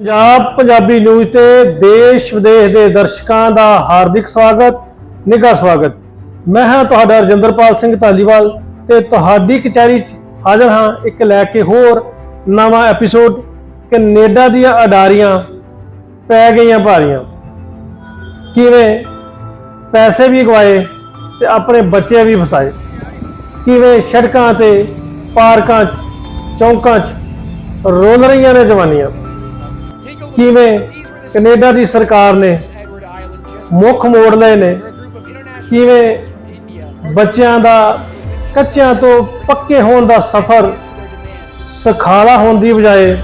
Punjab Punjabi news ਤੇ ਦੇਸ਼ ਵਿਦੇਸ਼ ਦੇ ਦਰਸ਼ਕਾਂ ਦਾ ਹਾਰਦਿਕ ਸਵਾਗਤ, ਨਿੱਘਾ ਸਵਾਗਤ। ਮੈਂ ਹਾਂ ਤੁਹਾਡਾ ਰਜਿੰਦਰਪਾਲ ਸਿੰਘ ਧਾਲੀਵਾਲ ਤੇ ਤੁਹਾਡੀ ਕਚਹਿਰੀ 'ਚ ਹਾਜ਼ਰ ਹਾਂ ਇੱਕ ਲੈ ਕੇ ਹੋਰ ਨਵਾਂ ਐਪੀਸੋਡ ਕੈਨੇਡਾ ਦੀਆਂ ਅਡਾਰੀਆਂ ਪੈ ਗਈਆਂ ਭਾਰੀਆਂ। ਕਿਵੇਂ ਪੈਸੇ ਵੀ ਗਵਾਏ ਤੇ ਆਪਣੇ ਬੱਚੇ ਵੀ ਫਸਾਏ? ਕਿਵੇਂ ਸੜਕਾਂ ਤੇ ਪਾਰਕਾਂ 'ਚ, ਚੌਂਕਾਂ 'ਚ ਰੋਲ ਰਹੀਆਂ ਨੇ ਜਵਾਨੀਆਂ? ਕਿਵੇਂ ਕੈਨੇਡਾ ਦੀ ਸਰਕਾਰ ਨੇ ਮੁੱਖ ਮੋੜ ਲਏ ਨੇ? ਕਿਵੇਂ ਬੱਚਿਆਂ ਦਾ ਕੱਚਿਆਂ ਤੋਂ ਪੱਕੇ ਹੋਣ ਦਾ ਸਫ਼ਰ ਸਖਾਲਾ ਹੋਣ ਦੀ ਬਜਾਏ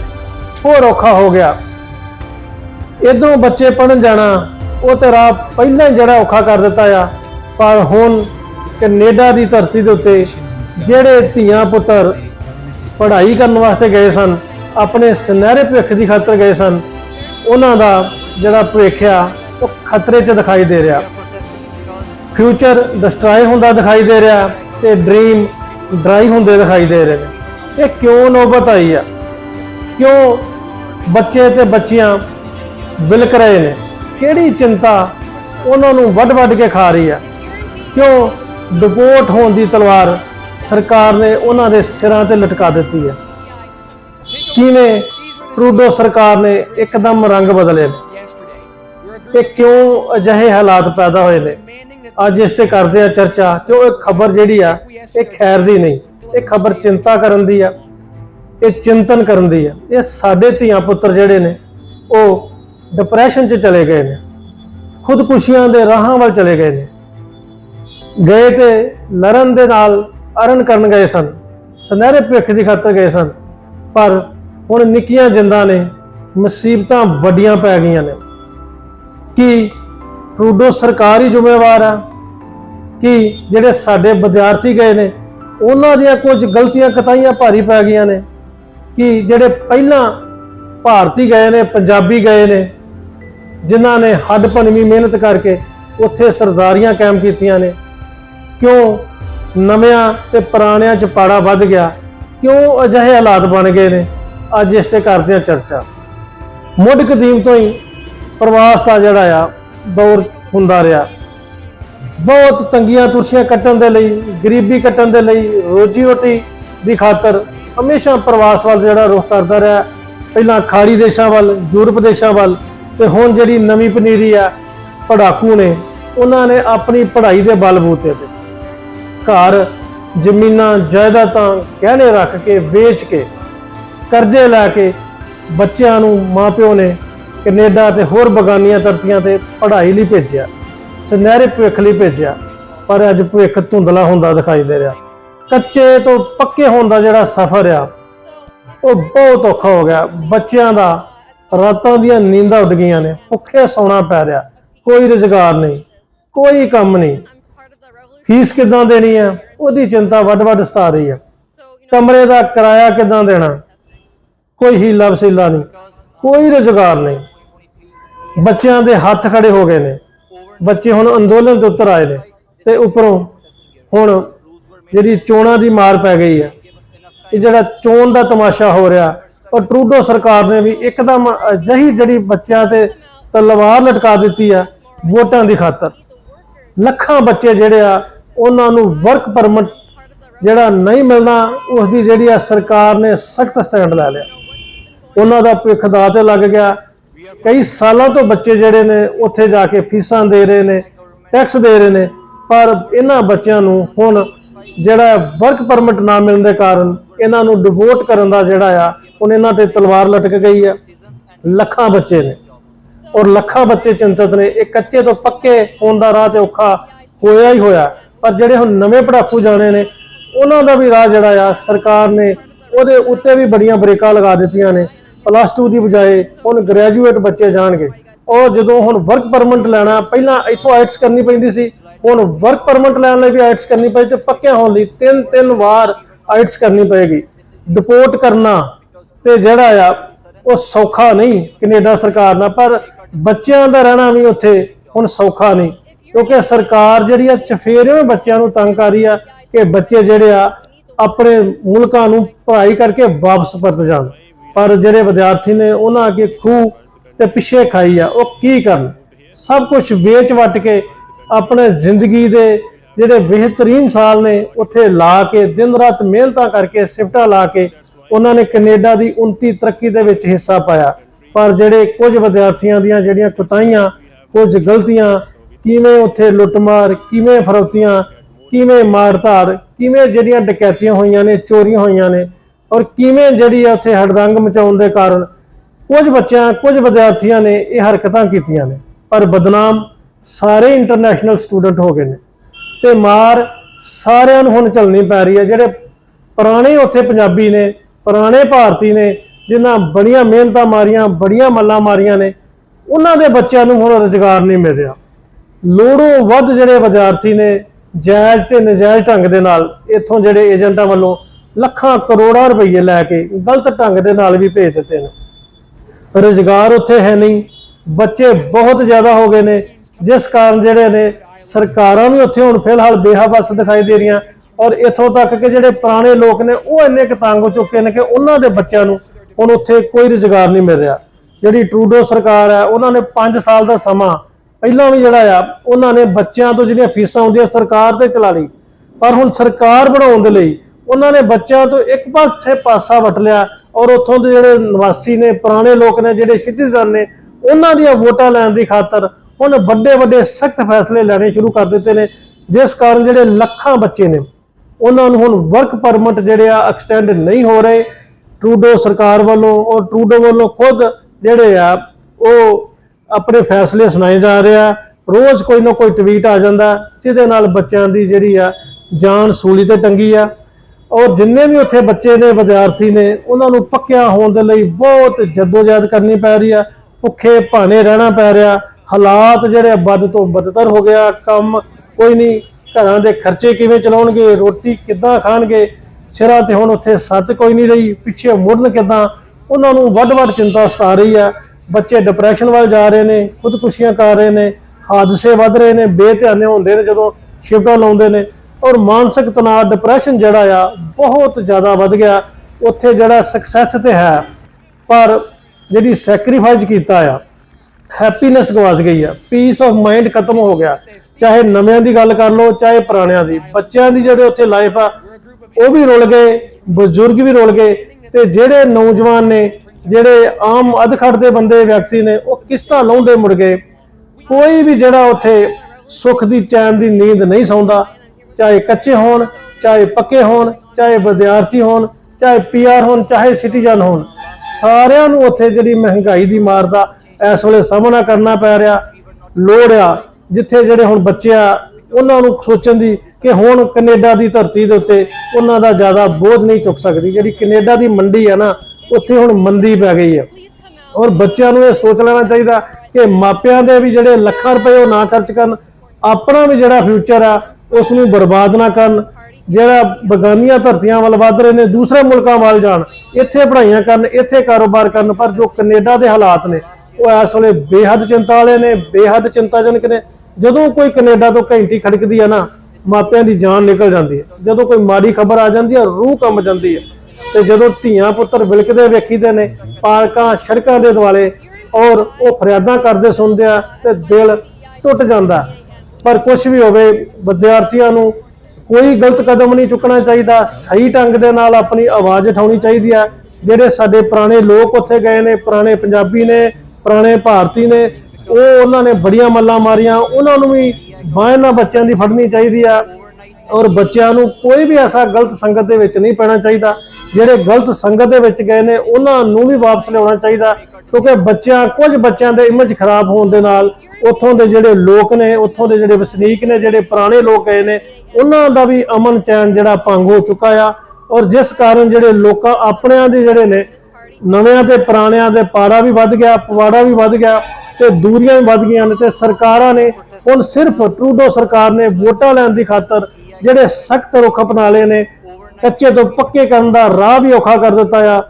ਹੋਰ ਔਖਾ ਹੋ ਗਿਆ। ਇਦੋਂ ਬੱਚੇ ਪੜਨ ਜਾਣਾ, ਉਹ ਤੇ ਰਾਹ ਪਹਿਲਾਂ ਹੀ ਜਿਹੜਾ ਔਖਾ ਕਰ ਦਿੱਤਾ ਆ। ਪਰ ਹੁਣ ਕੈਨੇਡਾ ਦੀ ਧਰਤੀ ਦੇ ਉੱਤੇ ਜਿਹੜੇ ਧੀਆਂ ਪੁੱਤਰ ਪੜ੍ਹਾਈ ਕਰਨ ਵਾਸਤੇ ਗਏ ਸਨ, ਆਪਣੇ ਸੁਨਹਿਰੇ ਭਵਿੱਖ ਦੀ ਖਾਤਰ ਗਏ ਸਨ ਉਹਨਾਂ ਦਾ ਜਿਹੜਾ ਭਵਿੱਖ ਆ, ਉਹ ਖਤਰੇ 'ਚ ਦਿਖਾਈ ਦੇ ਰਿਹਾ। ਫਿਊਚਰ ਡਿਸਟਰਾਏ ਹੁੰਦਾ ਦਿਖਾਈ ਦੇ ਰਿਹਾ ਤੇ ਡ੍ਰੀਮ ਡਰਾਈ ਹੁੰਦੇ ਦਿਖਾਈ ਦੇ ਰਹੇ। ਨੇ ਇਹ ਕਿਉਂ ਨੌਬਤ ਆਈ ਆ? ਕਿਉਂ ਬੱਚੇ ਤੇ ਬੱਚੀਆਂ ਵਿਲਕ ਰਹੇ ਨੇ? ਕਿਹੜੀ ਚਿੰਤਾ ਉਹਨਾਂ ਨੂੰ ਵੱਡ-ਵੱਡ ਕੇ ਖਾ ਰਹੀ ਆ? ਕਿਉਂ ਡਿਪੋਰਟ ਹੋਣ ਦੀ ਤਲਵਾਰ ਸਰਕਾਰ ਨੇ ਉਹਨਾਂ ਦੇ ਸਿਰਾਂ ਤੇ ਲਟਕਾ ਦਿੱਤੀ ਹੈ ਕਿਵੇਂ ਟਰੂਡੋ ਸਰਕਾਰ ਨੇ ਇੱਕਦਮ ਰੰਗ ਬਦਲੇ ਇਹ ਕਿਉਂ ਅਜਿਹੇ ਹਾਲਾਤ ਪੈਦਾ ਹੋਏ ਨੇ? ਅੱਜ ਇਸ ਤੇ ਕਰਦੇ ਆ ਚਰਚਾ, ਕਿਉਂ ਇਹ ਖਬਰ ਜਿਹੜੀ ਆ, ਇਹ ਖੈਰ ਦੀ ਨਹੀਂ, ਇਹ ਖਬਰ ਚਿੰਤਾ ਕਰਨ ਦੀ ਆ, ਇਹ ਚਿੰਤਨ ਕਰਨ ਦੀ ਆ। ਇਹ ਸਾਡੇ ਧੀਆਂ ਪੁੱਤਰ ਜਿਹੜੇ ਨੇ, ਉਹ ਡਿਪਰੈਸ਼ਨ 'ਚ ਚਲੇ ਗਏ ਨੇ, ਖੁਦਕੁਸ਼ੀਆਂ ਦੇ ਰਾਹਾਂ ਵੱਲ ਚਲੇ ਗਏ ਨੇ। ਗਏ ਤੇ ਲਰਨ ਦੇ ਨਾਲ ਅਰਨ ਕਰਨ ਗਏ ਸਨ, ਸੁਨਹਿਰੇ ਭਵਿੱਖ ਦੀ ਖਾਤਰ ਗਏ ਸਨ, ਪਰ ਹੁਣ ਨਿੱਕੀਆਂ ਜਿੰਦਾਂ ਨੇ, ਮੁਸੀਬਤਾਂ ਵੱਡੀਆਂ ਪੈ ਗਈਆਂ ਨੇ। ਕਿ ਟਰੂਡੋ ਸਰਕਾਰ ਹੀ ਜ਼ਿੰਮੇਵਾਰ ਆ? ਕਿ ਜਿਹੜੇ ਸਾਡੇ ਵਿਦਿਆਰਥੀ ਗਏ ਨੇ, ਉਹਨਾਂ ਦੀਆਂ ਕੁਝ ਗਲਤੀਆਂ ਕਤਾਈਆਂ ਭਾਰੀ ਪੈ ਗਈਆਂ ਨੇ? ਕਿ ਜਿਹੜੇ ਪਹਿਲਾਂ ਭਾਰਤੀ ਗਏ ਨੇ, ਪੰਜਾਬੀ ਗਏ ਨੇ, ਜਿਨ੍ਹਾਂ ਨੇ ਹੱਡ ਭਨਵੀਂ ਮਿਹਨਤ ਕਰਕੇ ਉੱਥੇ ਸਰਦਾਰੀਆਂ ਕਾਇਮ ਕੀਤੀਆਂ ਨੇ, ਕਿਉਂ ਨਵਿਆਂ ਤੇ ਪੁਰਾਣਿਆਂ ਚ ਪਾੜਾ ਵੱਧ ਗਿਆ? ਕਿਉਂ ਅਜਿਹੇ ਹਾਲਾਤ ਬਣ ਗਏ ਨੇ? ਅੱਜ ਇਸ ਤੇ ਕਰਦੇ ਹਾਂ ਚਰਚਾ। ਮੁੱਢ ਕਦੀਮ ਤੋਂ ਹੀ ਪ੍ਰਵਾਸ ਦਾ ਜਿਹੜਾ ਆ, ਦੌਰ ਹੁੰਦਾ ਰਿਹਾ। ਬਹੁਤ ਤੰਗੀਆਂ ਤੁਰਸ਼ੀਆਂ ਕੱਟਣ ਦੇ ਲਈ, ਗਰੀਬੀ ਕੱਟਣ ਦੇ ਲਈ, ਰੋਜੀ ਰੋਟੀ ਦੀ ਖਾਤਰ ਹਮੇਸ਼ਾ ਪ੍ਰਵਾਸ ਵੱਲ ਜਿਹੜਾ ਰੁਖ ਕਰਦਾ ਰਿਹਾ। ਪਹਿਲਾਂ ਖਾੜੀ ਦੇਸ਼ਾਂ ਵੱਲ, ਯੂਰਪ ਦੇਸ਼ਾਂ ਵੱਲ ਤੇ ਹੁਣ ਜਿਹੜੀ ਨਵੀਂ ਪਨੀਰੀ ਆ, ਪੜਾਕੂ ਨੇ, ਉਹਨਾਂ ਨੇ ਆਪਣੀ ਪੜ੍ਹਾਈ ਦੇ ਬਲਬੂਤੇ ਤੇ। ਘਰ, ਜ਼ਮੀਨਾਂ, ਜਾਇਦਾਦਾਂ ਗਹਿਣੇ ਰੱਖ ਕੇ, ਵੇਚ ਕੇ ਕਰਜ਼ੇ ਲੈ ਕੇ ਬੱਚਿਆਂ ਨੂੰ ਮਾਪਿਓ ਨੇ ਕੈਨੇਡਾ ਤੇ ਹੋਰ ਬਗਾਨੀਆਂ ਧਰਤੀਆਂ ਤੇ ਪੜ੍ਹਾਈ ਲਈ ਭੇਜਿਆ, ਸੁਨਹਿਰੇ ਭਵਿੱਖ ਲਈ ਭੇਜਿਆ, ਪਰ ਅੱਜ ਭਵਿੱਖ ਧੁੰਦਲਾ ਹੁੰਦਾ ਦਿਖਾਈ ਦੇ ਰਿਹਾ। ਕੱਚੇ ਤੋਂ ਪੱਕੇ ਹੋਣ ਦਾ ਜਿਹੜਾ ਸਫ਼ਰ ਆ, ਉਹ ਬਹੁਤ ਔਖਾ ਹੋ ਗਿਆ। ਬੱਚਿਆਂ ਦਾ ਰਾਤਾਂ ਦੀਆਂ ਨੀਂਦਾਂ ਉੱਡ ਗਈਆਂ ਨੇ, ਭੁੱਖੇ ਸੌਣਾ ਪੈ ਰਿਹਾ। ਕੋਈ ਰੁਜ਼ਗਾਰ ਨਹੀਂ, ਕੋਈ ਕੰਮ ਨਹੀਂ। ਫੀਸ ਕਿੱਦਾਂ ਦੇਣੀ ਆ? ਉਹਦੀ ਚਿੰਤਾ ਵੱਡ-ਵੱਡ ਸਤਾ ਰਹੀ ਆ। ਕਮਰੇ ਦਾ ਕਿਰਾਇਆ ਕਿੱਦਾਂ ਦੇਣਾ? ਕੋਈ ਹੀਲਾ ਵਸੀਲਾ ਨਹੀਂ, ਕੋਈ ਰੁਜ਼ਗਾਰ ਨਹੀਂ। ਬੱਚਿਆਂ ਦੇ ਹੱਥ ਖੜੇ ਹੋ ਗਏ ਨੇ। ਬੱਚੇ ਹੁਣ ਅੰਦੋਲਨ ਤੇ ਉਤਰ ਆਏ ਨੇ ਤੇ ਉੱਪਰੋਂ ਹੁਣ ਜਿਹੜੀ ਚੋਣਾਂ ਦੀ ਮਾਰ ਪੈ ਗਈ ਹੈ ਇਹ ਜਿਹੜਾ ਚੋਣ ਦਾ ਤਮਾਸ਼ਾ ਹੋ ਰਿਹਾ, ਔਰ ਟਰੂਡੋ ਸਰਕਾਰ ਨੇ ਵੀ ਇੱਕਦਮ ਅਜਿਹੀ ਜਿਹੜੀ ਬੱਚਿਆਂ ਤੇ ਤਲਵਾਰ ਲਟਕਾ ਦਿੱਤੀ ਆ, ਵੋਟਾਂ ਦੀ ਖਾਤਰ। ਲੱਖਾਂ ਬੱਚੇ ਜਿਹੜੇ ਆ, ਉਹਨਾਂ ਨੂੰ ਵਰਕ ਪਰਮਿਟ ਜਿਹੜਾ ਨਹੀਂ ਮਿਲਣਾ ਉਸ ਦੀ ਜਿਹੜੀ ਆ ਸਰਕਾਰ ਨੇ ਸਖਤ ਸਟੈਂਡ ਲੈ ਲਿਆ। ਉਹਨਾਂ ਦਾ ਭਵਿੱਖ ਦਾ ਤੇ ਲੱਗ ਗਿਆ। ਕਈ ਸਾਲਾਂ ਤੋਂ ਬੱਚੇ ਜਿਹੜੇ ਨੇ, ਉੱਥੇ ਜਾ ਕੇ ਫੀਸਾਂ ਦੇ ਰਹੇ ਨੇ ਟੈਕਸ ਦੇ ਰਹੇ ਨੇ, ਪਰ ਇਹਨਾਂ ਬੱਚਿਆਂ ਨੂੰ ਹੁਣ ਜਿਹੜਾ ਵਰਕ ਪਰਮਿਟ ਨਾ ਮਿਲਣ ਦੇ ਕਾਰਨ ਇਹਨਾਂ ਨੂੰ ਡਿਵੋਟ ਕਰਨ ਦਾ ਜਿਹੜਾ ਆ, ਹੁਣ ਇਹਨਾਂ ਤੇ ਤਲਵਾਰ ਲਟਕ ਗਈ ਆ। ਲੱਖਾਂ ਬੱਚੇ ਨੇ। ਔਰ ਲੱਖਾਂ ਬੱਚੇ ਚਿੰਤਤ ਨੇ। ਇਹ ਕੱਚੇ ਤੋਂ ਪੱਕੇ ਹੋਣ ਦਾ ਰਾਹ ਤੇ ਔਖਾ ਹੋਇਆ ਹੀ ਹੋਇਆ। ਪਰ ਜਿਹੜੇ ਹੁਣ ਨਵੇਂ ਪੜਾਕੂ ਜਾਣੇ ਨੇ, ਉਹਨਾਂ ਦਾ ਵੀ ਰਾਹ ਜਿਹੜਾ ਆ, ਸਰਕਾਰ ਨੇ ਉਹਦੇ ਉੱਤੇ ਵੀ ਬੜੀਆਂ ਬ੍ਰੇਕਾਂ ਲਗਾ ਦਿੱਤੀਆਂ ਨੇ। ਪਲੱਸ 2 ਦੀ ਬਜਾਏ ਹੁਣ ਗ੍ਰੈਜੂਏਟ ਬੱਚੇ ਜਾਣਗੇ। ਔਰ ਜਦੋਂ ਹੁਣ ਵਰਕ ਪਰਮਿਟ ਲੈਣਾ, ਪਹਿਲਾਂ ਇੱਥੋਂ ਆਇਟਸ ਕਰਨੀ ਪੈਂਦੀ ਸੀ। ਹੁਣ ਵਰਕ ਪਰਮਿਟ ਲੈਣ ਲਈ ਵੀ ਆਇਟਸ ਕਰਨੀ ਪਈ ਤੇ ਪੱਕਿਆਂ ਹੋਣ ਲਈ ਤਿੰਨ ਤਿੰਨ ਵਾਰ ਆਇਟਸ ਕਰਨੀ ਪਏਗੀ। ਡਿਪੋਰਟ ਕਰਨਾ ਤੇ ਜਿਹੜਾ ਆ, ਉਹ ਸੌਖਾ ਨਹੀਂ ਕੈਨੇਡਾ ਸਰਕਾਰ ਨਾਲ, ਪਰ ਬੱਚਿਆਂ ਦਾ ਰਹਿਣਾ ਵੀ ਉੱਥੇ ਹੁਣ ਸੌਖਾ ਨਹੀਂ। ਕਿਉਂਕਿ ਸਰਕਾਰ ਜਿਹੜੀ ਆ, ਚਫੇਰਿਓਂ ਬੱਚਿਆਂ ਨੂੰ ਤੰਗ ਕਰ ਰਹੀ ਆ ਕਿ ਬੱਚੇ ਜਿਹੜੇ ਆ, ਆਪਣੇ ਮੁਲਕਾਂ ਨੂੰ ਪੜ੍ਹਾਈ ਕਰਕੇ ਵਾਪਸ ਪਰਤ ਜਾਣ। ਪਰ ਜਿਹੜੇ ਵਿਦਿਆਰਥੀ ਨੇ ਉਹਨਾਂ ਅੱਗੇ ਖੂਹ ਤੇ ਪਿੱਛੇ ਖਾਈ ਆ, ਉਹ ਕੀ ਕਰਨ? ਸਭ ਕੁਝ ਵੇਚ ਵਟ ਕੇ ਆਪਣੇ ਜ਼ਿੰਦਗੀ ਦੇ ਜਿਹੜੇ ਬਿਹਤਰੀਨ ਸਾਲ ਨੇ, ਉੱਥੇ ਲਾ ਕੇ, ਦਿਨ ਰਾਤ ਮਿਹਨਤਾਂ ਕਰਕੇ, ਸਿਫਟਾਂ ਲਾ ਕੇ ਉਹਨਾਂ ਨੇ ਕੈਨੇਡਾ ਦੀ ਉਨਤੀ ਤਰੱਕੀ ਦੇ ਵਿੱਚ ਹਿੱਸਾ ਪਾਇਆ। ਪਰ ਜਿਹੜੇ ਕੁਝ ਵਿਦਿਆਰਥੀਆਂ ਦੀਆਂ ਜਿਹੜੀਆਂ ਕੁਤਾਈਆਂ, ਕੁਝ ਗਲਤੀਆਂ, ਕਿਵੇਂ ਉੱਥੇ ਲੁੱਟਮਾਰ, ਕਿਵੇਂ ਫਰੌਤੀਆਂ, ਕਿਵੇਂ ਮਾਰਧਾਰ ਕਿਵੇਂ ਜਿਹੜੀਆਂ ਡਕੈਤੀਆਂ ਹੋਈਆਂ ਨੇ, ਚੋਰੀਆਂ ਹੋਈਆਂ ਨੇ ਔਰ ਕਿਵੇਂ ਜਿਹੜੀ ਆ ਉੱਥੇ ਹੜਦੰਗ ਮਚਾਉਣ ਦੇ ਕਾਰਨ ਕੁਝ ਬੱਚਿਆਂ, ਕੁਝ ਵਿਦਿਆਰਥੀਆਂ ਨੇ ਇਹ ਹਰਕਤਾਂ ਕੀਤੀਆਂ ਨੇ, ਪਰ ਬਦਨਾਮ ਸਾਰੇ ਇੰਟਰਨੈਸ਼ਨਲ ਸਟੂਡੈਂਟ ਹੋ ਗਏ ਨੇ ਤੇ ਮਾਰ ਸਾਰਿਆਂ ਨੂੰ ਹੁਣ ਚੱਲਣੀ ਪੈ ਰਹੀ ਹੈ। ਜਿਹੜੇ ਪੁਰਾਣੇ ਉੱਥੇ ਪੰਜਾਬੀ ਨੇ, ਪੁਰਾਣੇ ਭਾਰਤੀ ਨੇ, ਜਿਨ੍ਹਾਂ ਬੜੀਆਂ ਮਿਹਨਤਾਂ ਮਾਰੀਆਂ, ਬੜੀਆਂ ਮੱਲਾਂ ਮਾਰੀਆਂ ਨੇ, ਉਹਨਾਂ ਦੇ ਬੱਚਿਆਂ ਨੂੰ ਹੁਣ ਰੁਜ਼ਗਾਰ ਨਹੀਂ ਮਿਲ ਰਿਹਾ। ਲੋੜੋਂ ਵੱਧ ਜਿਹੜੇ ਵਿਦਿਆਰਥੀ ਨੇ, ਜਾਇਜ਼ ਤੇ ਨਜਾਇਜ਼ ਢੰਗ ਦੇ ਨਾਲ ਇੱਥੋਂ ਜਿਹੜੇ ਏਜੰਟਾਂ ਵੱਲੋਂ ਲੱਖਾਂ ਕਰੋੜਾਂ ਰੁਪਏ ਲੈ ਕੇ ਗਲਤ ਢੰਗ ਦੇ ਨਾਲ ਵੀ ਭੇਜ ਦਿੱਤੇ ਨੇ। ਰੁਜ਼ਗਾਰ ਉੱਥੇ ਹੈ ਨਹੀਂ, ਬੱਚੇ ਬਹੁਤ ਜ਼ਿਆਦਾ ਹੋ ਗਏ ਨੇ, ਜਿਸ ਕਾਰਨ ਜਿਹੜੇ ਨੇ ਸਰਕਾਰਾਂ ਵੀ ਉੱਥੇ ਹੁਣ ਫਿਲਹਾਲ ਬੇਹਵਸ ਦਿਖਾਈ ਦੇ ਰਹੀਆਂ ਔਰ ਇੱਥੋਂ ਤੱਕ ਕਿ ਜਿਹੜੇ ਪੁਰਾਣੇ ਲੋਕ ਨੇ ਉਹ ਇੰਨੇ ਕੁ ਤੰਗ ਹੋ ਚੁੱਕੇ ਨੇ ਕਿ ਉਹਨਾਂ ਦੇ ਬੱਚਿਆਂ ਨੂੰ ਹੁਣ ਉੱਥੇ ਕੋਈ ਰੁਜ਼ਗਾਰ ਨਹੀਂ ਮਿਲ ਰਿਹਾ। ਜਿਹੜੀ ਟਰੂਡੋ ਸਰਕਾਰ ਹੈ, ਉਹਨਾਂ ਨੇ 5 ਸਾਲ ਦਾ ਸਮਾਂ ਪਹਿਲਾਂ ਵੀ ਜਿਹੜਾ ਆ, ਉਹਨਾਂ ਨੇ ਬੱਚਿਆਂ ਤੋਂ ਜਿਹੜੀਆਂ ਫੀਸਾਂ ਹੁੰਦੀਆਂ ਸਰਕਾਰ ਤੇ ਚਲਾ ਲਈ। ਪਰ ਹੁਣ ਸਰਕਾਰ ਬਣਾਉਣ ਦੇ ਲਈ ਉਹਨਾਂ ਨੇ ਬੱਚਿਆਂ ਤੋਂ ਇੱਕ ਪਾਸੇ ਪਾਸਾ ਵਟ ਲਿਆ ਔਰ ਉੱਥੋਂ ਦੇ ਜਿਹੜੇ ਨਿਵਾਸੀ ਨੇ, ਪੁਰਾਣੇ ਲੋਕ ਨੇ, ਜਿਹੜੇ ਸਿਟੀਜ਼ਨ ਨੇ, ਉਹਨਾਂ ਦੀਆਂ ਵੋਟਾਂ ਲੈਣ ਦੀ ਖਾਤਰ ਹੁਣ ਵੱਡੇ ਵੱਡੇ ਸਖਤ ਫੈਸਲੇ ਲੈਣੇ ਸ਼ੁਰੂ ਕਰ ਦਿੱਤੇ ਨੇ, ਜਿਸ ਕਾਰਨ ਜਿਹੜੇ ਲੱਖਾਂ ਬੱਚੇ ਨੇ, ਉਹਨਾਂ ਨੂੰ ਹੁਣ ਵਰਕ ਪਰਮਿਟ ਜਿਹੜੇ ਆ ਐਕਸਟੈਂਡ ਨਹੀਂ ਹੋ ਰਹੇ। ਟਰੂਡੋ ਸਰਕਾਰ ਵੱਲੋਂ ਔਰ ਟਰੂਡੋ ਵੱਲੋਂ ਖੁਦ ਜਿਹੜੇ ਆ, ਉਹ ਆਪਣੇ ਫੈਸਲੇ ਸੁਣਾਏ ਜਾ ਰਹੇ ਆ। ਰੋਜ਼ ਕੋਈ ਨਾ ਕੋਈ ਟਵੀਟ ਆ ਜਾਂਦਾ, ਜਿਹਦੇ ਨਾਲ ਬੱਚਿਆਂ ਦੀ ਜਿਹੜੀ ਆ ਜਾਨ ਸੂਲੀ ਤੇ ਟੰਗੀ ਆ। ਔਰ ਜਿੰਨੇ ਵੀ ਉੱਥੇ ਬੱਚੇ ਨੇ, ਵਿਦਿਆਰਥੀ ਨੇ, ਉਹਨਾਂ ਨੂੰ ਪੱਕਿਆ ਹੋਣ ਦੇ ਲਈ ਬਹੁਤ ਜਦੋਜਹਿਦ ਕਰਨੀ ਪੈ ਰਹੀ ਆ। ਭੁੱਖੇ ਭਾਣੇ ਰਹਿਣਾ ਪੈ ਰਿਹਾ। ਹਾਲਾਤ ਜਿਹੜੇ ਵੱਧ ਤੋਂ ਬਦਤਰ ਹੋ ਗਿਆ। ਕੰਮ ਕੋਈ ਨਹੀਂ। ਘਰਾਂ ਦੇ ਖਰਚੇ ਕਿਵੇਂ ਚਲਾਉਣਗੇ? ਰੋਟੀ ਕਿੱਦਾਂ ਖਾਣਗੇ? ਸਿਰਾਂ ਤੇ ਹੁਣ ਉੱਥੇ ਸੱਤ ਕੋਈ ਨਹੀਂ ਰਹੀ। ਪਿੱਛੇ ਮੁੜਨ ਕਿੱਦਾਂ? ਉਹਨਾਂ ਨੂੰ ਵੱਡ-ਵੱਡ ਚਿੰਤਾ ਸਤਾ ਰਹੀ ਆ। ਬੱਚੇ ਡਿਪਰੈਸ਼ਨ ਵੱਲ ਜਾ ਰਹੇ ਨੇ, ਖੁਦਕੁਸ਼ੀਆਂ ਕਰ ਰਹੇ ਨੇ, ਹਾਦਸੇ ਵੱਧ ਰਹੇ ਨੇ, ਬੇਧਿਆਨੇ ਹੁੰਦੇ ਨੇ ਜਦੋਂ ਸ਼ਿਫਟਾਂ ਲਾਉਂਦੇ ਨੇ। ਔਰ ਮਾਨਸਿਕ ਤਣਾਅ ਡਿਪਰੈਸ਼ਨ ਜਿਹੜਾ ਆ, ਬਹੁਤ ਜ਼ਿਆਦਾ ਵੱਧ ਗਿਆ। ਉੱਥੇ ਜਿਹੜਾ ਸਕਸੈਸ ਤੇ ਹੈ, ਪਰ ਜਿਹੜੀ ਸੈਕਰੀਫਾਈਸ ਕੀਤਾ ਆ ਹੈਪੀਨੈਸ ਗਵਾਚ ਗਈ ਆ। ਪੀਸ ਆਫ ਮਾਈਂਡ ਖਤਮ ਹੋ ਗਿਆ। ਚਾਹੇ ਨਵਿਆਂ ਦੀ ਗੱਲ ਕਰ ਲਓ, ਚਾਹੇ ਪੁਰਾਣਿਆਂ ਦੀ। ਬੱਚਿਆਂ ਦੀ ਜਿਹੜੇ ਉੱਥੇ ਲਾਈਫ ਆ, ਉਹ ਵੀ ਰੁਲ ਗਏ, ਬਜ਼ੁਰਗ ਵੀ ਰੁਲ ਗਏ। ਤੇ ਜਿਹੜੇ ਨੌਜਵਾਨ ਨੇ, ਜਿਹੜੇ ਆਮ ਅਧਖੜ ਦੇ ਬੰਦੇ, ਵਿਅਕਤੀ ਨੇ, ਉਹ ਕਿਸ਼ਤਾਂ ਲਾਉਂਦੇ ਮੁੜ ਗਏ। ਕੋਈ ਵੀ ਜਿਹੜਾ ਉੱਥੇ ਸੁੱਖ ਦੀ, ਚੈਨ ਦੀ ਨੀਂਦ ਨਹੀਂ ਸੌਂਦਾ। ਚਾਹੇ ਕੱਚੇ ਹੋਣ, ਚਾਹੇ ਪੱਕੇ ਹੋਣ, ਚਾਹੇ ਵਿਦਿਆਰਥੀ ਹੋਣ, ਚਾਹੇ ਪੀਆਰ ਹੋਣ, ਚਾਹੇ ਸਿਟੀਜ਼ਨ ਹੋਣ, ਸਾਰਿਆਂ ਨੂੰ ਉੱਥੇ ਜਿਹੜੀ ਮਹਿੰਗਾਈ ਦੀ ਮਾਰ ਦਾ ਇਸ ਵੇਲੇ ਸਾਹਮਣਾ ਕਰਨਾ ਪੈ ਰਿਹਾ। ਲੋੜ ਆ, ਜਿੱਥੇ ਜਿਹੜੇ ਹੁਣ ਬੱਚੇ ਆ, ਉਹਨਾਂ ਨੂੰ ਸੋਚਣ ਦੀ ਕਿ ਹੁਣ ਕੈਨੇਡਾ ਦੀ ਧਰਤੀ ਦੇ ਉੱਤੇ ਉਹਨਾਂ ਦਾ ਜ਼ਿਆਦਾ ਬੋਝ ਨਹੀਂ ਚੁੱਕ ਸਕਦੀ। ਜਿਹੜੀ ਕੈਨੇਡਾ ਦੀ ਮੰਡੀ ਆ ਨਾ, ਉੱਥੇ ਹੁਣ ਮੰਦੀ ਪੈ ਗਈ ਹੈ ਔਰ ਬੱਚਿਆਂ ਨੂੰ ਇਹ ਸੋਚ ਲੈਣਾ ਚਾਹੀਦਾ ਕਿ ਮਾਪਿਆਂ ਦੇ ਵੀ ਜਿਹੜੇ ਲੱਖਾਂ ਰੁਪਏ ਉਹ ਨਾ ਖਰਚ ਕਰਨ, ਆਪਣਾ ਵੀ ਜਿਹੜਾ ਫਿਊਚਰ ਆ ਉਸ ਨੂੰ ਬਰਬਾਦ ਨਾ ਕਰਨ, ਜਿਹੜਾ ਬਗਾਨੀਆਂ ਧਰਤੀਆਂ ਵੱਲ ਵੱਧ ਰਹੇ ਨੇ, ਦੂਸਰੇ ਮੁਲਕਾਂ ਵੱਲ ਜਾਣ, ਇੱਥੇ ਪੜ੍ਹਾਈਆਂ ਕਰਨ, ਇੱਥੇ ਕਾਰੋਬਾਰ ਕਰਨ, ਪਰ ਜੋ ਕੈਨੇਡਾ ਦੇ ਹਾਲਾਤ ਨੇ, ਉਹ ਇਸ ਵੇਲੇ ਬੇਹੱਦ ਚਿੰਤਾ ਵਾਲੇ ਨੇ, ਬੇਹੱਦ ਚਿੰਤਾਜਨਕ ਨੇ। ਜਦੋਂ ਕੋਈ ਕੈਨੇਡਾ ਤੋਂ ਘੰਟੀ ਖੜਕਦੀ ਹੈ ਨਾ, ਮਾਪਿਆਂ ਦੀ ਜਾਨ ਨਿਕਲ ਜਾਂਦੀ ਹੈ। ਜਦੋਂ ਕੋਈ ਮਾੜੀ ਖਬਰ ਆ ਜਾਂਦੀ ਹੈ ਰੂਹ ਕੰਬ ਜਾਂਦੀ ਹੈ। ਤੇ ਜਦੋਂ ਧੀਆਂ ਪੁੱਤਰ ਵਿਲਕਦੇ, ਵੇਖੀਦੇ ਨੇ ਪਾਰਕਾਂ ਸੜਕਾਂ ਦੇ ਦੁਆਲੇ, ਔਰ ਉਹ ਫਰਿਆਦਾਂ ਕਰਦੇ ਸੁਣਦੇ ਆ, ਤੇ ਦਿਲ ਟੁੱਟ ਜਾਂਦਾ। ਪਰ ਕੁਝ ਵੀ ਹੋਵੇ, ਵਿਦਿਆਰਥੀਆਂ ਨੂੰ ਕੋਈ ਗਲਤ ਕਦਮ ਨਹੀਂ ਚੁੱਕਣਾ ਚਾਹੀਦਾ। ਸਹੀ ਢੰਗ ਦੇ ਨਾਲ ਆਪਣੀ ਆਵਾਜ਼ ਉਠਾਉਣੀ ਚਾਹੀਦੀ ਹੈ। ਜਿਹੜੇ ਸਾਡੇ ਪੁਰਾਣੇ ਲੋਕ ਉੱਥੇ ਗਏ ਨੇ, ਪੁਰਾਣੇ ਪੰਜਾਬੀ ਨੇ, ਪੁਰਾਣੇ ਭਾਰਤੀ ਨੇ, ਉਹ ਉਹਨਾਂ ਨੇ ਬੜੀਆਂ ਮੱਲਾਂ ਮਾਰੀਆਂ। ਉਹਨਾਂ ਨੂੰ ਵੀ ਬਾਹ ਇਹਨਾਂ ਬੱਚਿਆਂ ਦੀ ਫੜਨੀ ਚਾਹੀਦੀ ਆ ਔਰ ਬੱਚਿਆਂ ਨੂੰ ਕੋਈ ਵੀ ਐਸਾ ਗਲਤ ਸੰਗਤ ਦੇ ਵਿੱਚ ਨਹੀਂ ਪੈਣਾ ਚਾਹੀਦਾ। ਜਿਹੜੇ ਗਲਤ ਸੰਗਤ ਦੇ ਵਿੱਚ ਗਏ ਨੇ, ਉਹਨਾਂ ਨੂੰ ਵੀ ਵਾਪਸ ਲਿਆਉਣਾ ਚਾਹੀਦਾ। ਕਿਉਂਕਿ ਬੱਚਿਆਂ, ਕੁਝ ਬੱਚਿਆਂ ਦੇ ਇਮੇਜ ਖਰਾਬ ਹੋਣ ਦੇ ਨਾਲ ਉੱਥੋਂ ਦੇ ਜਿਹੜੇ ਲੋਕ ਨੇ, ਉੱਥੋਂ ਦੇ ਜਿਹੜੇ ਵਸਨੀਕ ਨੇ, ਜਿਹੜੇ ਪੁਰਾਣੇ ਲੋਕ ਗਏ ਨੇ, ਉਹਨਾਂ ਦਾ ਵੀ ਅਮਨ ਚੈਨ ਜਿਹੜਾ ਭੰਗ ਹੋ ਚੁੱਕਾ ਆ। ਔਰ ਜਿਸ ਕਾਰਨ ਜਿਹੜੇ ਲੋਕਾਂ ਆਪਣਿਆਂ ਦੇ ਜਿਹੜੇ ਨੇ, ਨਵਿਆਂ ਤੇ ਪੁਰਾਣਿਆਂ ਦੇ ਪਾੜਾ ਵੀ ਵੱਧ ਗਿਆ, ਪਵਾੜਾ ਵੀ ਵੱਧ ਗਿਆ ਤੇ ਦੂਰੀਆਂ ਵੀ ਵੱਧ ਗਈਆਂ ਨੇ ਤੇ ਸਰਕਾਰਾਂ ਨੇ ਹੁਣ ਸਿਰਫ ਟਰੂਡੋ ਸਰਕਾਰ ਨੇ ਵੋਟਾਂ ਲੈਣ ਦੀ ਖਾਤਰ ਜਿਹੜੇ ਸਖਤ ਰੁਖ ਅਪਣਾ ਲਏ ਨੇ, ਕੱਚੇ ਤੋਂ ਪੱਕੇ ਕਰਨ ਦਾ ਰਾਹ ਵੀ ਔਖਾ ਕਰ ਦਿੱਤਾ ਆ।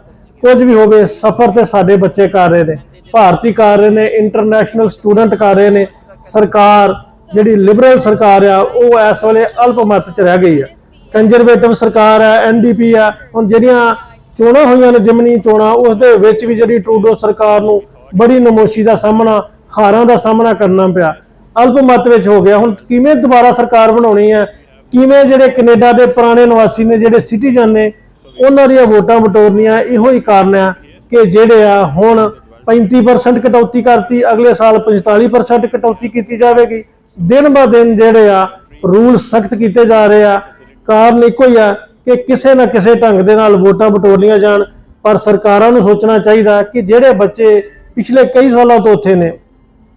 ਕੁਝ ਵੀ ਹੋਵੇ, ਸਫ਼ਰ ਤੇ ਸਾਡੇ ਬੱਚੇ ਕਰ ਰਹੇ ਨੇ। ਭਾਰਤੀ ਕਰ ਰਹੇ ਨੇ ਇੰਟਰਨੈਸ਼ਨਲ ਸਟੂਡੈਂਟ ਕਰ ਰਹੇ ਨੇ, ਸਰਕਾਰ, ਜਿਹੜੀ ਲਿਬਰਲ ਸਰਕਾਰ ਆ, ਉਹ ਇਸ ਵੇਲੇ ਅਲਪਮਤ ਚ ਰਹਿ ਗਈ ਆ। ਕੰਜ਼ਰਵੇਟਿਵ ਸਰਕਾਰ ਆ ਐਨਡੀਪੀ ਆ, ਹੁਣ ਜਿਹੜੀਆਂ ਚੋਣਾਂ ਹੋਈਆਂ ਨੇ, ਜਿਮਨੀ ਚੋਣਾਂ ਉਸ ਦੇ ਵਿੱਚ ਵੀ ਜਿਹੜੀ ਟਰੂਡੋ ਸਰਕਾਰ ਨੂੰ ਬੜੀ ਨਮੋਸ਼ੀ ਦਾ ਸਾਹਮਣਾ, ਹਾਰਾਂ ਦਾ ਸਾਹਮਣਾ ਕਰਨਾ ਪਿਆ। ਅਲਪਮਤ ਵਿੱਚ ਹੋ ਗਿਆ। ਹੁਣ ਕਿਵੇਂ ਦੁਬਾਰਾ ਸਰਕਾਰ ਬਣਾਉਣੀ ਹੈ ਕਿਵੇਂ ਜਿਹੜੇ ਕੈਨੇਡਾ ਦੇ ਪੁਰਾਣੇ ਨਿਵਾਸੀ ਨੇ, ਜਿਹੜੇ ਸਿਟੀਜ਼ਨ ਨੇ, ਉਹਨਾਂ ਦੀਆਂ ਵੋਟਾਂ ਬਟੋਰਨੀਆਂ ਇਹੋ ਹੀ ਕਾਰਨ ਆ ਕਿ ਜਿਹੜੇ ਆ ਹੁਣ 35% ਕਟੌਤੀ ਕਰਤੀ, ਅਗਲੇ ਸਾਲ 45% ਕਟੌਤੀ ਕੀਤੀ ਜਾਵੇਗੀ। ਦਿਨ ਬਾ ਦਿਨ ਜਿਹੜੇ ਆ, ਰੂਲ ਸਖਤ ਕੀਤੇ ਜਾ ਰਹੇ ਆ। ਕਾਰਨ ਇੱਕੋ ਹੀ ਆ ਕਿ ਕਿਸੇ ਨਾ ਕਿਸੇ ਢੰਗ ਦੇ ਨਾਲ ਵੋਟਾਂ ਬਟੋਰਨੀਆਂ ਜਾਣ, ਪਰ ਸਰਕਾਰਾਂ ਨੂੰ ਸੋਚਣਾ ਚਾਹੀਦਾ ਕਿ ਜਿਹੜੇ ਬੱਚੇ ਪਿਛਲੇ ਕਈ ਸਾਲਾਂ ਤੋਂ ਉੱਥੇ ਨੇ,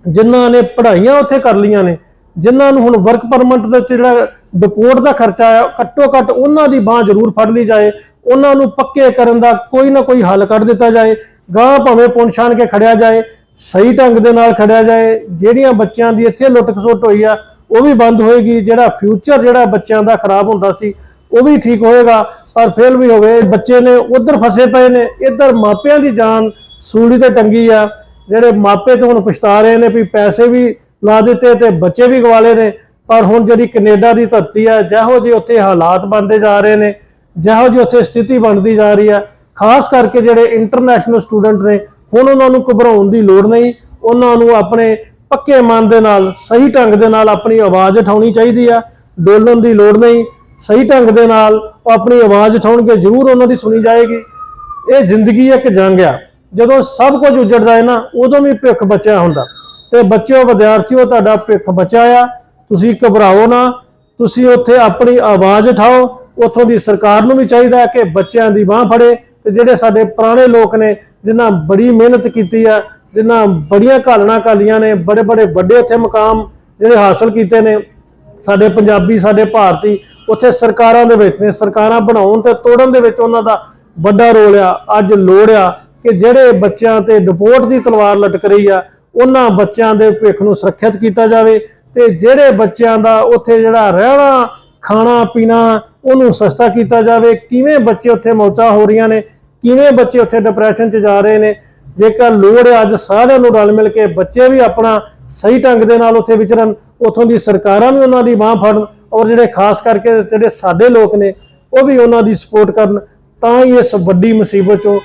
ਜਿਨ੍ਹਾਂ ਨੇ ਪੜ੍ਹਾਈਆਂ ਉੱਥੇ ਕਰ ਲਈਆਂ ਨੇ, ਜਿਨ੍ਹਾਂ ਨੂੰ ਹੁਣ ਵਰਕ ਪਰਮਿਟ ਦੇ ਜਿਹੜਾ ਡਿਪੋਰਟ ਦਾ ਖਰਚਾ ਆ, ਘੱਟੋ ਘੱਟ ਉਹਨਾਂ ਦੀ ਬਾਹ ਜ਼ਰੂਰ ਫੜ ਲਈ ਜਾਏ, ਉਹਨਾਂ ਨੂੰ ਪੱਕੇ ਕਰਨ ਦਾ ਕੋਈ ਨਾ ਕੋਈ ਹੱਲ ਕੱਢ ਦਿੱਤਾ ਜਾਏ। ਗਾਂ ਭਾਵੇਂ ਪੁੰਛਾਣ ਕੇ ਖੜਿਆ ਜਾਏ, ਸਹੀ ਢੰਗ ਦੇ ਨਾਲ ਖੜਿਆ ਜਾਏ, ਜਿਹੜੀਆਂ ਬੱਚਿਆਂ ਦੀ ਇੱਥੇ ਲੁੱਟ ਖਸੁੱਟ ਹੋਈ ਆ, ਉਹ ਵੀ ਬੰਦ ਹੋਏਗੀ, ਜਿਹੜਾ ਫਿਊਚਰ ਜਿਹੜਾ ਬੱਚਿਆਂ ਦਾ ਖਰਾਬ ਹੁੰਦਾ ਸੀ, ਉਹ ਵੀ ਠੀਕ ਹੋਏਗਾ, ਪਰ ਫੇਲ ਵੀ ਹੋਵੇ, ਬੱਚੇ ਨੇ ਉਧਰ ਫਸੇ ਪਏ ਨੇ, ਇੱਧਰ ਮਾਪਿਆਂ ਦੀ ਜਾਨ ਸੂਲੀ ਤੇ ਟੰਗੀ ਆ, ਜਿਹੜੇ ਮਾਪੇ ਤੇ ਹੁਣ ਪਛਤਾ ਰਹੇ ਨੇ ਵੀ ਪੈਸੇ ਵੀ ਲਾ ਦਿੱਤੇ ਤੇ ਬੱਚੇ ਵੀ ਗਵਾਲੇ ਨੇ, ਪਰ ਹੁਣ ਜਿਹੜੀ ਕੈਨੇਡਾ ਦੀ ਧਰਤੀ ਆ, ਜਿਹੋ ਜਿਹੇ ਉੱਥੇ ਹਾਲਾਤ ਬਣਦੇ ਜਾ ਰਹੇ ਨੇ, ਜਿਹੋ ਜਿਹੀ ਉੱਥੇ ਸਥਿਤੀ ਬਣਦੀ ਜਾ ਰਹੀ ਆ ਖਾਸ ਕਰਕੇ ਜਿਹੜੇ ਇੰਟਰਨੈਸ਼ਨਲ ਸਟੂਡੈਂਟ ਨੇ, ਹੁਣ ਉਹਨਾਂ ਨੂੰ ਘਬਰਾਉਣ ਦੀ ਲੋੜ ਨਹੀਂ। ਉਹਨਾਂ ਨੂੰ ਆਪਣੇ ਪੱਕੇ ਮਨ ਦੇ ਨਾਲ, ਸਹੀ ਢੰਗ ਦੇ ਨਾਲ ਆਪਣੀ ਆਵਾਜ਼ ਉਠਾਉਣੀ ਚਾਹੀਦੀ ਆ। ਡੋਲਣ ਦੀ ਲੋੜ ਨਹੀਂ। ਸਹੀ ਢੰਗ ਦੇ ਨਾਲ ਉਹ ਆਪਣੀ ਆਵਾਜ਼ ਉਠਾਉਣਗੇ, ਜ਼ਰੂਰ ਉਹਨਾਂ ਦੀ ਸੁਣੀ ਜਾਏਗੀ। ਇਹ ਜ਼ਿੰਦਗੀ ਇੱਕ ਜੰਗ ਆ। ਜਦੋਂ ਸਭ ਕੁਝ ਉਜੜਦਾ ਹੈ ਨਾ, ਉਦੋਂ ਵੀ ਭਿੱਖ ਬਚਿਆ ਹੁੰਦਾ। ਤੇ ਬੱਚਿਓ, ਵਿਦਿਆਰਥੀਓ, ਤੁਹਾਡਾ ਭਿੱਖ ਬਚਿਆ ਆ। ਤੁਸੀਂ ਘਬਰਾਓ ਨਾ। ਤੁਸੀਂ ਉੱਥੇ ਆਪਣੀ ਆਵਾਜ਼ ਉਠਾਓ। ਉੱਥੋਂ ਦੀ ਸਰਕਾਰ ਨੂੰ ਵੀ ਚਾਹੀਦਾ ਕਿ ਬੱਚਿਆਂ ਦੀ ਬਾਹ ਫੜੇ। ਤੇ ਜਿਹੜੇ ਸਾਡੇ ਪੁਰਾਣੇ ਲੋਕ ਨੇ, ਜਿਨ੍ਹਾਂ ਬੜੀ ਮਿਹਨਤ ਕੀਤੀ ਆ, ਜਿਨ੍ਹਾਂ ਬੜੀਆਂ ਘਾਲਣਾ ਘਾਲੀਆਂ ਨੇ, ਬੜੇ ਬੜੇ ਵੱਡੇ ਉੱਥੇ ਮੁਕਾਮ ਜਿਹੜੇ ਹਾਸਲ ਕੀਤੇ ਨੇ, ਸਾਡੇ ਪੰਜਾਬੀ, ਸਾਡੇ ਭਾਰਤੀ, ਉੱਥੇ ਸਰਕਾਰਾਂ ਦੇ ਵਿੱਚ ਨੇ, ਸਰਕਾਰਾਂ ਬਣਾਉਣ ਤੇ ਤੋੜਨ ਦੇ ਵਿੱਚ ਉਹਨਾਂ ਦਾ ਵੱਡਾ ਰੋਲ ਆ। ਅੱਜ ਲੋੜ ਆ ਕਿ ਜਿਹੜੇ ਬੱਚਿਆਂ ਤੇ ਡਿਪੋਰਟ ਦੀ ਤਲਵਾਰ ਲਟਕ ਰਹੀ ਆ, ਉਹਨਾਂ ਬੱਚਿਆਂ ਦੇ ਭਵਿੱਖ ਨੂੰ ਸੁਰੱਖਿਅਤ ਕੀਤਾ ਜਾਵੇ ਤੇ ਜਿਹੜੇ ਬੱਚਿਆਂ ਦਾ ਉੱਥੇ ਜਿਹੜਾ ਰਹਿਣਾ ਖਾਣਾ ਪੀਣਾ ਉਹਨੂੰ ਸਸਤਾ ਕੀਤਾ ਜਾਵੇ। ਕਿਵੇਂ ਬੱਚੇ ਉੱਥੇ ਮੌਤਾਂ ਹੋ ਰਹੀਆਂ ਨੇ, ਕਿਵੇਂ ਬੱਚੇ ਉੱਥੇ ਡਿਪਰੈਸ਼ਨ 'ਚ ਜਾ ਰਹੇ ਨੇ। ਜੇਕਰ ਲੋੜ ਹੈ, ਅੱਜ ਸਾਰਿਆਂ ਨੂੰ ਰਲ ਮਿਲ ਕੇ ਬੱਚੇ ਵੀ ਆਪਣਾ ਸਹੀ ਢੰਗ ਦੇ ਨਾਲ ਉੱਥੇ ਵਿਚਰਨ, ਉੱਥੋਂ ਦੀ ਸਰਕਾਰਾਂ ਵੀ ਉਹਨਾਂ ਦੀ ਬਾਹ ਫੜਨ ਔਰ ਜਿਹੜੇ ਖਾਸ ਕਰਕੇ ਜਿਹੜੇ ਸਾਡੇ ਲੋਕ ਨੇ, ਉਹ ਵੀ ਉਹਨਾਂ ਦੀ ਸਪੋਰਟ ਕਰਨ, ਤਾਂ ਹੀ ਇਸ ਵੱਡੀ ਮੁਸੀਬਤ ਚੋਂ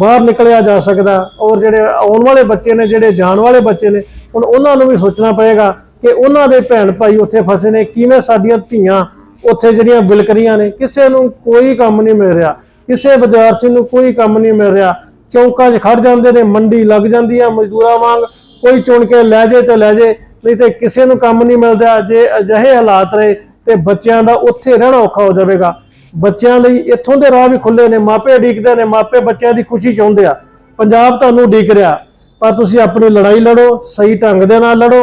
ਬਾਹਰ ਨਿਕਲਿਆ ਜਾ ਸਕਦਾ। ਔਰ ਜਿਹੜੇ ਆਉਣ ਵਾਲੇ ਬੱਚੇ ਨੇ, ਜਿਹੜੇ ਜਾਣ ਵਾਲੇ ਬੱਚੇ ਨੇ, ਹੁਣ ਉਹਨਾਂ ਨੂੰ ਵੀ ਸੋਚਣਾ ਪਏਗਾ ਕਿ ਉਹਨਾਂ ਦੇ ਭੈਣ ਭਾਈ ਉੱਥੇ ਫਸੇ ਨੇ, ਕਿਵੇਂ ਸਾਡੀਆਂ ਧੀਆਂ ਉੱਥੇ ਜਿਹੜੀਆਂ ਵਿਲਕਰੀਆਂ ਨੇ, ਕਿਸੇ ਨੂੰ ਕੋਈ ਕੰਮ ਨਹੀਂ ਮਿਲ ਰਿਹਾ। ਕਿਸੇ ਵਿਦਿਆਰਥੀ ਨੂੰ ਕੋਈ ਕੰਮ ਨਹੀਂ ਮਿਲ ਰਿਹਾ। ਚੌਂਕਾਂ 'ਚ ਖੜ ਜਾਂਦੇ ਨੇ, ਮੰਡੀ ਲੱਗ ਜਾਂਦੀ ਆ, ਮਜ਼ਦੂਰਾਂ ਵਾਂਗ ਕੋਈ ਚੁਣ ਕੇ ਲੈ ਜੇ ਤੇ ਲੈ ਜੇ, ਨਹੀਂ ਤੇ ਕਿਸੇ ਨੂੰ ਕੰਮ ਨਹੀਂ ਮਿਲਦਾ। ਜੇ ਅਜਿਹੇ ਹਾਲਾਤ ਰਹੇ ਤੇ ਬੱਚਿਆਂ ਦਾ ਉੱਥੇ ਰਹਿਣਾ ਔਖਾ ਹੋ ਜਾਵੇਗਾ। ਬੱਚਿਆਂ ਲਈ ਇੱਥੋਂ ਦੇ ਰਾਹ ਵੀ ਖੁੱਲੇ ਨੇ, ਮਾਪੇ ਉਡੀਕਦੇ ਨੇ, ਮਾਪੇ ਬੱਚਿਆਂ ਦੀ ਖੁਸ਼ੀ ਚਾਹੁੰਦੇ ਆ। ਪੰਜਾਬ ਤੁਹਾਨੂੰ ਉਡੀਕ ਰਿਹਾ, ਪਰ ਤੁਸੀਂ ਆਪਣੀ ਲੜਾਈ ਲੜੋ, ਸਹੀ ਢੰਗ ਦੇ ਨਾਲ ਲੜੋ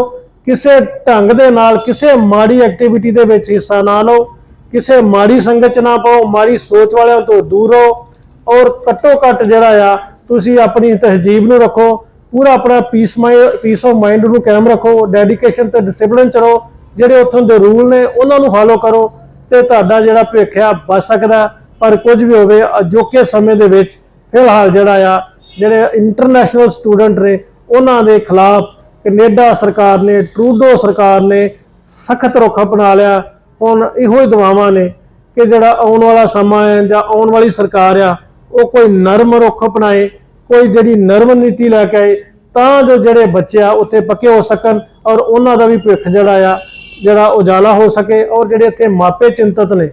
ਕਿਸੇ ਢੰਗ ਦੇ ਨਾਲ ਕਿਸੇ ਮਾੜੀ ਐਕਟੀਵਿਟੀ ਦੇ ਵਿੱਚ ਹਿੱਸਾ ਨਾ ਲਓ, ਕਿਸੇ ਮਾੜੀ ਸੰਗਤ ਚ ਨਾ ਪਾਓ, ਮਾੜੀ ਸੋਚ ਵਾਲਿਆਂ ਤੋਂ ਦੂਰ ਰਹੋ ਔਰ ਘੱਟੋ ਘੱਟ ਜਿਹੜਾ ਆ, ਤੁਸੀਂ ਆਪਣੀ ਤਹਿਜੀਬ ਨੂੰ ਰੱਖੋ, ਪੂਰਾ ਆਪਣਾ peace mind peace of mind ਨੂੰ ਕਾਇਮ ਰੱਖੋ ਡੈਡੀਕੇਸ਼ਨ ਤੇ ਡਿਸਪਲਿਨ ਚ ਰਹੋ, ਜਿਹੜੇ ਉੱਥੋਂ ਦੇ ਰੂਲ ਨੇ ਉਹਨਾਂ ਨੂੰ ਫਾਲੋ ਕਰੋ ਤੇ ਤੁਹਾਡਾ ਜਿਹੜਾ ਭਵਿੱਖ ਆ ਬਚ ਸਕਦਾ। ਪਰ ਕੁਝ ਵੀ ਹੋਵੇ, ਅਜੋਕੇ ਸਮੇਂ ਦੇ ਵਿੱਚ, ਫਿਲਹਾਲ ਜਿਹੜਾ ਆ, ਜਿਹੜੇ ਇੰਟਰਨੈਸ਼ਨਲ ਸਟੂਡੈਂਟ ਨੇ, ਉਹਨਾਂ ਦੇ ਖਿਲਾਫ ਕੈਨੇਡਾ ਸਰਕਾਰ ਨੇ, ਟਰੂਡੋ ਸਰਕਾਰ ਨੇ ਸਖਤ ਰੁਖ ਅਪਣਾ ਲਿਆ। ਹੁਣ ਇਹੋ ਹੀ ਦੁਆਵਾਂ ਨੇ ਕਿ ਜਿਹੜਾ ਆਉਣ ਵਾਲਾ ਸਮਾਂ ਹੈ ਜਾਂ ਆਉਣ ਵਾਲੀ ਸਰਕਾਰ ਆ, ਉਹ ਕੋਈ ਨਰਮ ਰੁਖ ਅਪਣਾਏ, ਕੋਈ ਜਿਹੜੀ ਨਰਮ ਨੀਤੀ ਲੈ ਕੇ ਆਏ, ਤਾਂ ਜੋ ਜਿਹੜੇ ਬੱਚੇ ਆ ਉੱਥੇ ਪੱਕੇ ਹੋ ਸਕਣ ਔਰ ਉਹਨਾਂ ਦਾ ਵੀ ਭਵਿੱਖ ਜਿਹੜਾ ਆ, ਜਿਹੜਾ ਉਜਾਲਾ ਹੋ ਸਕੇ ਔਰ ਜਿਹੜੇ ਇੱਥੇ ਮਾਪੇ ਚਿੰਤਤ ਨੇ,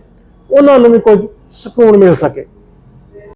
ਉਹਨਾਂ ਨੂੰ ਵੀ ਕੁਝ ਸਕੂਨ ਮਿਲ ਸਕੇ।